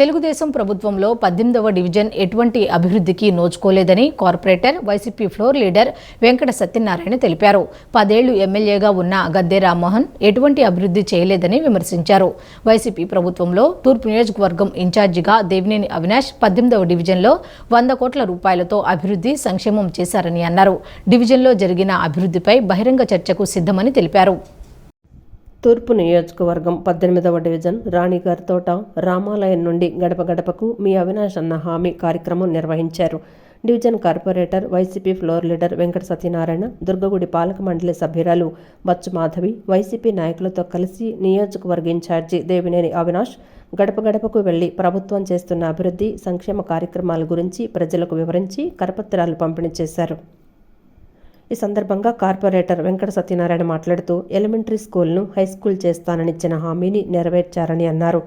తెలుగుదేశం ప్రభుత్వంలో పద్దెనిమిదవ డివిజన్ ఎటువంటి అభివృద్ధికి నోచుకోలేదని corporator YCP floor leader Venkata Satyanarayana తెలిపారు. పదేళ్ళు ఎమ్మెల్యేగా ఉన్న గద్దె రామ్మోహన్ ఎటువంటి అభివృద్ధి చేయలేదని విమర్శించారు. వైసీపీ ప్రభుత్వంలో తూర్పు నియోజకవర్గం ఇన్ఛార్జిగా దేవినేని అవినాష్ పద్దెనిమిదవ డివిజన్లో వంద కోట్ల రూపాయలతో అభివృద్ధి సంక్షేమం చేశారని అన్నారు. డివిజన్లో జరిగిన అభివృద్ధిపై బహిరంగ చర్చకు సిద్ధమని తెలిపారు. తూర్పు నియోజకవర్గం పద్దెనిమిదవ డివిజన్ రాణిగారి తోట రామాలయం నుండి గడప గడపకు మీ అవినాష్ అన్న హామీ కార్యక్రమం నిర్వహించారు. Division corporator YCP floor leader Venkata Satyanarayana దుర్గగుడి పాలక మండలి సభ్యురాలు బచ్చు మాధవి వైసీపీ నాయకులతో కలిసి నియోజకవర్గ ఇన్ఛార్జి దేవినేని అవినాష్ గడప గడపకు వెళ్ళి ప్రభుత్వం చేస్తున్న అభివృద్ధి సంక్షేమ కార్యక్రమాల గురించి ప్రజలకు వివరించి కరపత్రాలు పంపిణీ చేశారు. ఈ సందర్భంగా కార్పొరేటర్ వెంకట సత్యనారాయణ మాట్లాడుతూ ఎలిమెంటరీ స్కూల్ను హై స్కూల్ చేస్తాననిచ్చిన హామీని నెరవేర్చారని అన్నారు.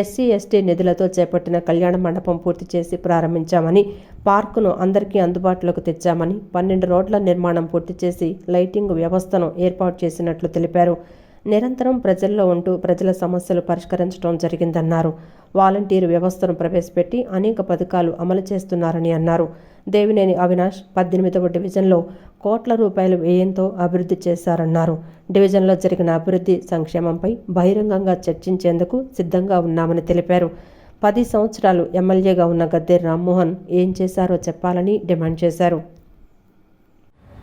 ఎస్సీ ఎస్టీ నిధులతో చేపట్టిన కళ్యాణ మండపం పూర్తి చేసి ప్రారంభించామని పార్కును అందరికీ అందుబాటులోకి తెచ్చామని పన్నెండు రోడ్ల నిర్మాణం పూర్తి చేసి లైటింగ్ వ్యవస్థను ఏర్పాటు చేసినట్లు తెలిపారు. నిరంతరం ప్రజల్లో ఉంటూ ప్రజల సమస్యలు పరిష్కరించడం జరిగిందన్నారు. వాలంటీర్ వ్యవస్థను ప్రవేశపెట్టి అనేక పథకాలు అమలు చేస్తున్నారని అన్నారు. దేవినేని అవినాష్ పద్దెనిమిదవ డివిజన్లో కోట్ల రూపాయల వ్యయంతో అభివృద్ధి చేశారన్నారు. డివిజన్లో జరిగిన అభివృద్ధి సంక్షేమంపై బహిరంగంగా చర్చించేందుకు సిద్ధంగా ఉన్నామని తెలిపారు. పది సంవత్సరాలు ఎమ్మెల్యేగా ఉన్న గద్దె రామ్మోహన్ ఏం చేశారో చెప్పాలని డిమాండ్ చేశారు.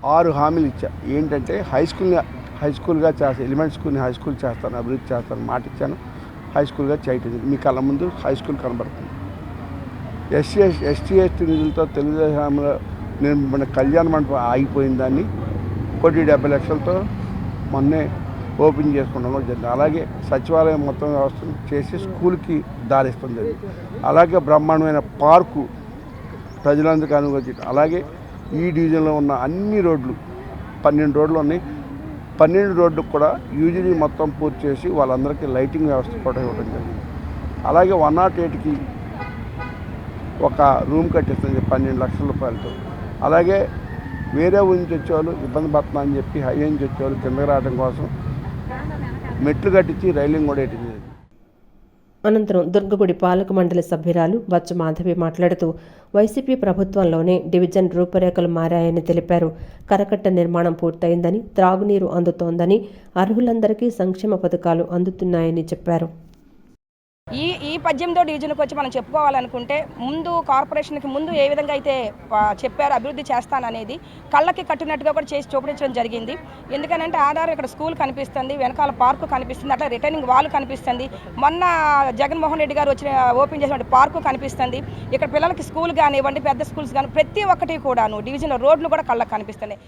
ఆరు హామీలు ఇచ్చా. ఏంటంటే హై స్కూల్గా హై స్కూల్గా చేస్తాను ఎలిమెంట్ స్కూల్ని హై స్కూల్ చేస్తాను అభివృద్ధి చేస్తాను మాట ఇచ్చాను. హై స్కూల్గా చేయటం మీ కళ్ళ ముందు హై స్కూల్ కనబడుతుంది. ఎస్సీ ఎస్టీ ఎస్టీ నిధులతో తెలుగుదేశంలో నేను మన కళ్యాణ మండపం ఆగిపోయిన దాన్ని కోటి డెబ్బై లక్షలతో మొన్నే ఓపెన్ చేసుకోవడం జరిగింది. అలాగే సచివాలయం మొత్తం వ్యవస్థను చేసి స్కూల్కి దారిస్తుంది అలాగే బ్రహ్మాండమైన పార్కు ప్రజలందరికీ అనుమతి. అలాగే ఈ డివిజన్లో ఉన్న అన్ని రోడ్లు పన్నెండు రోడ్లు ఉన్నాయి. పన్నెండు రోడ్లకు కూడా యూజీడీ మొత్తం పూర్తి చేసి వాళ్ళందరికీ లైటింగ్ వ్యవస్థ కూడా ఇవ్వడం జరిగింది. అలాగే వన్ నాట్ ఎయిట్కి ఒక రూమ్ కట్టిస్తుంది పన్నెండు లక్షల రూపాయలతో. అలాగే వేరే ఊరి నుంచి వచ్చేవాళ్ళు ఇబ్బంది పడుతున్నా అని చెప్పి హైవే నుంచి వచ్చేవాళ్ళు కిందకి రావడం కోసం మెట్లు కట్టించి రైలింగ్ కూడా ఎట్టింది అనంతరం దుర్గగుడి పాలక మండలి సభ్యురాలు బచ్చు మాధవి మాట్లాడుతూ వైసీపీ ప్రభుత్వంలోనే డివిజన్ రూపురేఖలు మారాయని తెలిపారు. కరకట్ట నిర్మాణం పూర్తయిందని త్రాగునీరు అందుతోందని అర్హులందరికీ సంక్షేమ పథకాలు అందుతున్నాయని చెప్పారు. ఈ ఈ పద్యంతో డివిజన్కి వచ్చి మనం చెప్పుకోవాలనుకుంటే ముందు కార్పొరేషన్కి ముందు ఏ విధంగా అయితే చెప్పారు అభివృద్ధి చేస్తాననేది కళ్ళకి కట్టినట్టుగా కూడా చేసి చూపించడం జరిగింది. ఎందుకనంటే ఆధార్ ఇక్కడ స్కూల్ కనిపిస్తుంది వెనకాల పార్కు కనిపిస్తుంది అట్లా రిటర్నింగ్ వాల్ కనిపిస్తుంది. మొన్న జగన్మోహన్ రెడ్డి గారు వచ్చిన ఓపెన్ చేసినటువంటి పార్కు కనిపిస్తుంది. ఇక్కడ పిల్లలకి స్కూల్ కానివ్వండి పెద్ద స్కూల్స్ కానీ ప్రతి ఒక్కటి కూడాను డివిజన్ రోడ్లు కూడా కళ్ళకి కనిపిస్తున్నాయి.